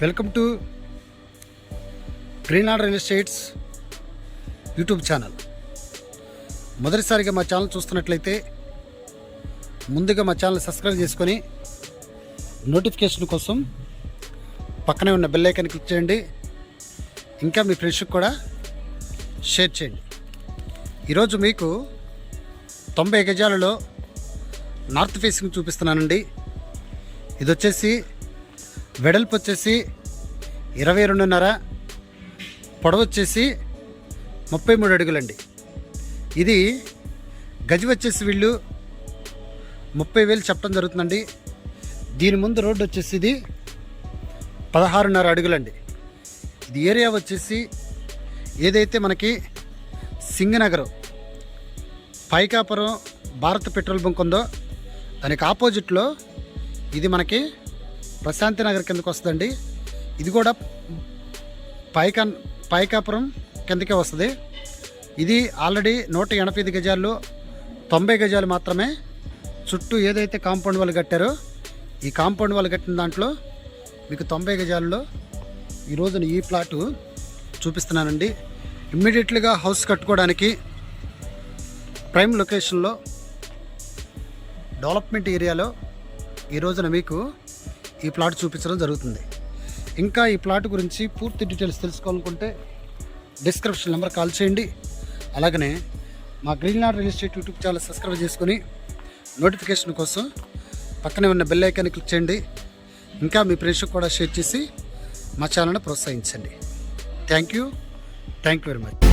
Welcome to green order real estates YouTube channel. మొదటిసారిగా మా channel చూస్తున్నట్లయితే ముందుగా మా ఛానల్ సబ్స్క్రైబ్ చేసుకొని నోటిఫికేషన్ కోసం పక్కనే ఉన్న బెల్ ఐకాన్ క్లిక్ చేయండి. ఇంకా మీ ఫ్రెండ్స్కి కూడా షేర్ చేయండి. ఈరోజు మీకు తొంభై గజాలలో నార్త్ ఫేసింగ్ చూపిస్తున్నానండి. ఇది వచ్చేసి వెడల్పు వచ్చేసి ఇరవై రెండున్నర పొడవచ్చేసి ముప్పై మూడు అడుగులండి. ఇది గజి వచ్చేసి వీళ్ళు ముప్పై వేలు చెప్పడం జరుగుతుందండి. దీని ముందు రోడ్డు వచ్చేసి ఇది పదహారున్నర అడుగులండి. ఇది ఏరియా వచ్చేసి ఏదైతే మనకి సింగనగరం పైకాపురం భారత పెట్రోల్ బంక్ ఉందో దానికి ఆపోజిట్లో ఇది మనకి ప్రశాంతి నగర్ కిందకు వస్తుందండి. ఇది కూడా పైక పైకాపురం కిందకే వస్తుంది. ఇది ఆల్రెడీ నూట ఎనభై ఐదు గజాలు తొంభై గజాలు మాత్రమే. చుట్టూ ఏదైతే కాంపౌండ్ వాళ్ళు కట్టారో ఈ కాంపౌండ్ వాళ్ళు కట్టిన దాంట్లో మీకు తొంభై గజాల్లో ఈ రోజున ఈ ప్లాటు చూపిస్తున్నానండి. ఇమ్మీడియట్లీగా హౌస్ కట్టుకోవడానికి ప్రైమ్ లొకేషన్లో డెవలప్మెంట్ ఏరియాలో ఈ రోజున మీకు ఈ ప్లాట్ చూపించడం జరుగుతుంది. ఇంకా ఈ ప్లాట్ గురించి పూర్తి డీటెయిల్స్ తెలుసుకోవాలనుకుంటే డిస్క్రిప్షన్ నెంబర్ కాల్ చేయండి. అలాగనే మా green lord real estate YouTube channel subscribe చేసుకుని నోటిఫికేషన్ కోసం పక్కనే ఉన్న బెల్ ఐకాన్ని క్లిక్ చేయండి. ఇంకా మీ ఫ్రెండ్స్కి కూడా షేర్ చేసి మా ఛానల్ని ప్రోత్సహించండి. Thank you. Thank you very much.